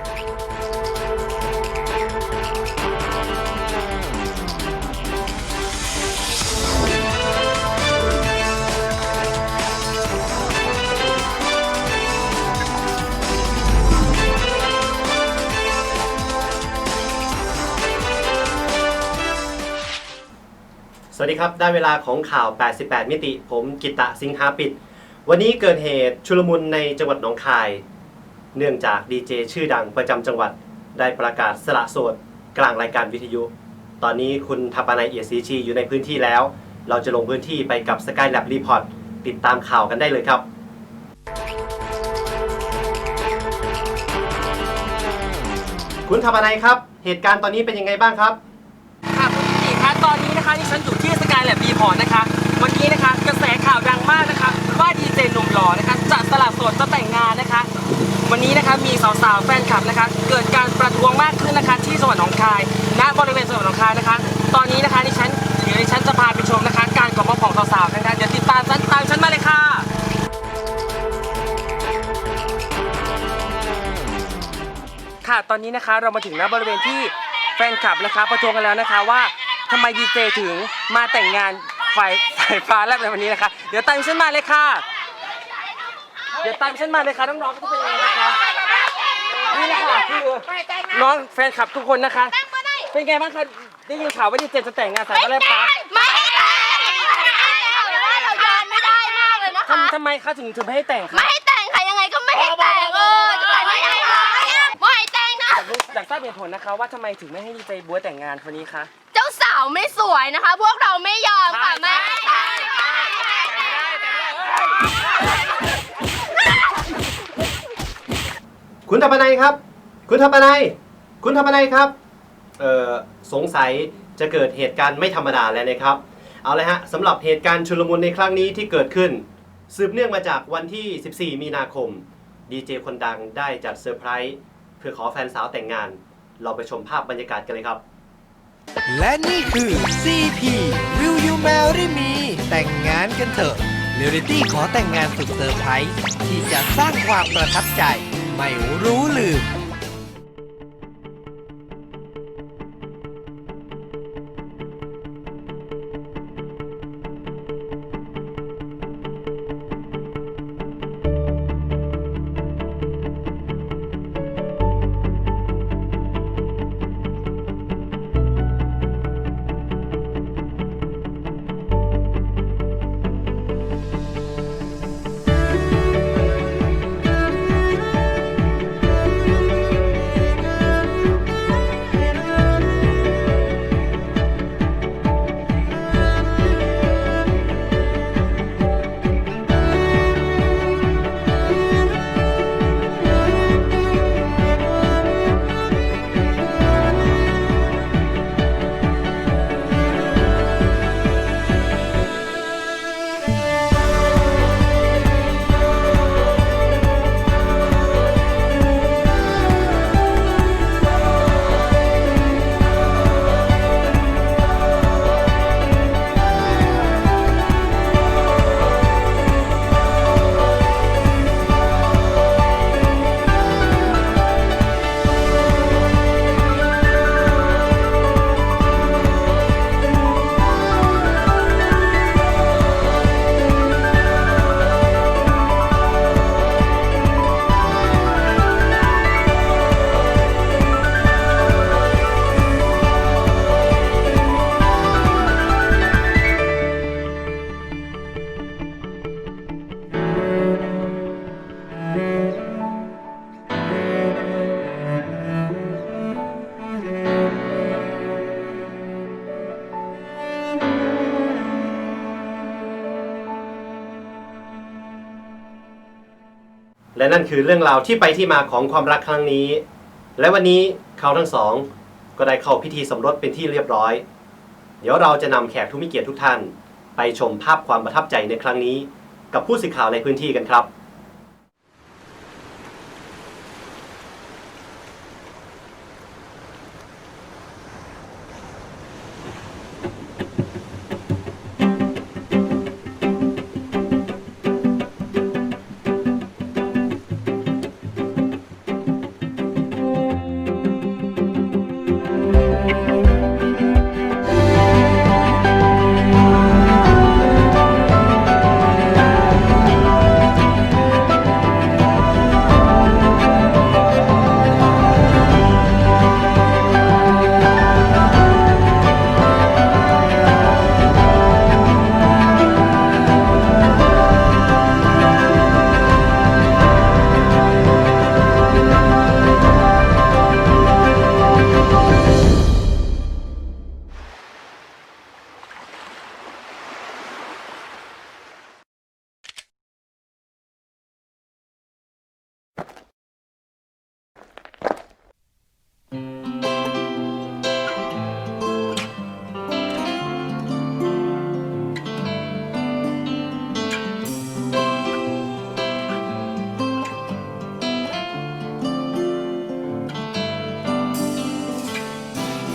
สวัสดีครับ ได้เวลาของข่าว 88 มิติ ผมกิตตะสิงหาปิด วันนี้เกิดเหตุชุลมุนในจังหวัดหนองคาย เนื่องจากดีเจชื่อดังประจำจังหวัดได้ประกาศสละโสดกลางรายการวิทยุ ตอนนี้คุณทัปนายเอียดศรีชีอยู่ในพื้นที่แล้ว เราจะลงพื้นที่ไปกับ Skylab Report ติดตามข่าวกันได้เลยครับ คุณทัปนายครับ เหตุการณ์ตอนนี้เป็นยังไงบ้างครับ ค่ะคุณกิติคะตอนนี้นะคะที่ฉันอยู่ที่สกายแลบบีพอร์ตนะคะ วันนี้นะคะกระแสข่าวดังมากนะคะ ว่าดีเจหนุ่มหล่อนะคะจะสละโสดจะแต่งงานนะคะ วันนี้นะคะมีสาวๆแฟนคลับนะคะ เกิดการประท้วงมากขึ้นนะคะที่จังหวัดหนองคายณบริเวณจังหวัดหนองคายนะคะ ตอนนี้นะคะดิฉันเดี๋ยวดิฉันจะพาไปชมนะคะ การกอบของสาวๆนะคะเดี๋ยวติดตามฉันตามฉันมาเลยค่ะค่ะตอนนี้นะคะเรามาถึงณบริเวณที่แฟนคลับนะคะ ประท้วงกันแล้วนะคะว่าทำไมดีเจถึงมาแต่งงานไฟสายฟ้าแลบในวันนี้นะคะ เดี๋ยวตามฉันมาเลยค่ะ เดี๋ยวตามฉันมาเลยค่ะน้องๆก็จะเป็นยังไง นะคะนี่แหละค่ะคือน้องแฟนคลับทุกคนนะคะเป็นไงบ้างคะได้ยินข่าวว่าดีเจจะแต่งงานสายฟ้าแลบคะไม่ให้แต่งเรายอมไม่ได้มากเลยนะคะทำทำไมคะถึงถึงไม่ให้แต่งไม่คะให้แต่งค่ะยังไงก็ไม่ให้แต่งเออจะแต่งไม่ได้ค่ะไม่ให้แต่งนะอยากรู้อยากทราบเหตุผลนะคะว่าทำไมถึงไม่ให้ดีเจบัวแต่งงานคนนี้คะเจ้าสาวไม่สวยนะคะ พวกเราไม่ยอมค่ะแม่ คุณทัปนัยครับ คุณทัปนัยคุณทัปนัยครับเอ่อสงสัยจะเกิดเหตุการณ์ไม่ธรรมดาแล้วนะครับ เอาเลยฮะสำหรับเหตุการณ์ชุลมุนในครั้งนี้ที่เกิดขึ้น สืบเนื่องมาจากวันที่ 14 มีนาคม ดีเจคนดังได้จัดเซอร์ไพรส์เพื่อขอแฟนสาวแต่งงาน เราไปชมภาพบรรยากาศกันเลยครับ และนี่คือ CP Will You Marry Me แต่งงานกันเถอะเรียลิตี้ขอแต่งงานสุดเซอร์ไพรส์ที่จะสร้างความประทับใจ ไม่รู้ลืม นั่นคือเรื่องราวที่ไปที่มาของความรักครั้งนี้ และวันนี้เขาทั้งสอง ก็ได้เข้าพิธีสมรสเป็นที่เรียบร้อย เดี๋ยวเราจะนำแขกทุกมิเกียรติทุกท่าน ไปชมภาพความประทับใจในครั้งนี้ กับผู้สื่อข่าวในพื้นที่กันครับ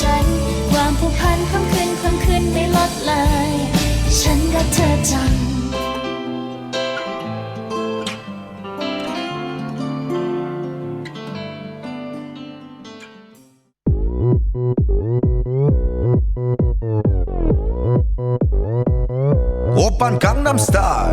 ฉัน ความผูกพันคำคืนคำคืนไม่ลดเลย ฉันรักเธอจังโอปันกังนัมสไตล์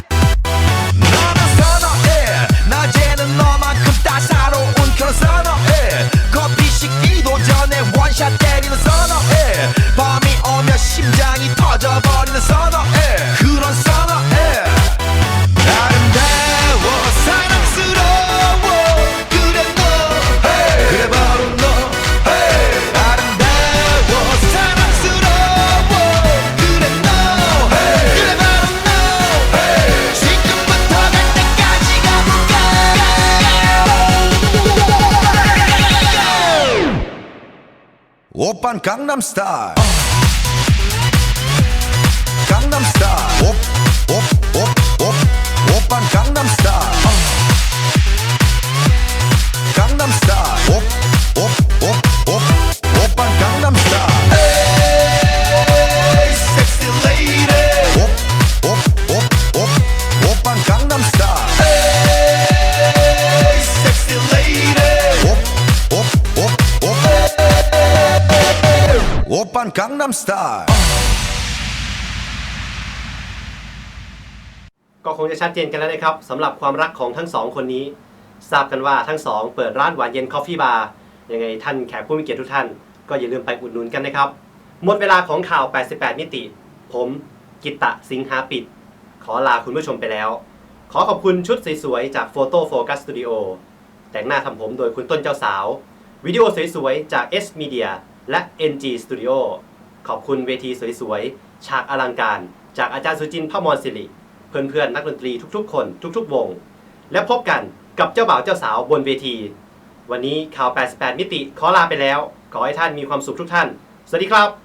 강남스타일 강남스타일 กังนัมสไตล์ก็คงจะชัดเจนกันแล้วนะครับสำหรับความรักของทั้งสองคนนี้ ทราบกันว่าทั้งสองเปิดร้านหวานเย็นคอฟฟี่บาร์ยังไงท่านแขกผู้มีเกียรติทุกท่าน ก็อย่าลืมไปอุดหนุนกันนะครับ หมดเวลาของข่าว 88 มิติ ผมกิตตะสิงหาปิด ขอลาคุณผู้ชมไปแล้ว ขอขอบคุณชุดสวยๆจาก Photo Focus Studio แต่งหน้าทำผมโดยคุณต้นเจ้าสาว วิดีโอสวยๆจาก S Media และ NG Studio ขอบคุณเวทีสวยๆ ฉากอลังการ จากอาจารย์สุจินต์พมรศิริ เพื่อนๆ นักดนตรีทุกๆ คน ทุกๆ วง และพบกันกับเจ้าบ่าวเจ้าสาวบนเวที วันนี้ข่าว 88 มิติขอลาไปแล้ว ขอให้ท่านมีความสุขทุกท่าน สวัสดีครับ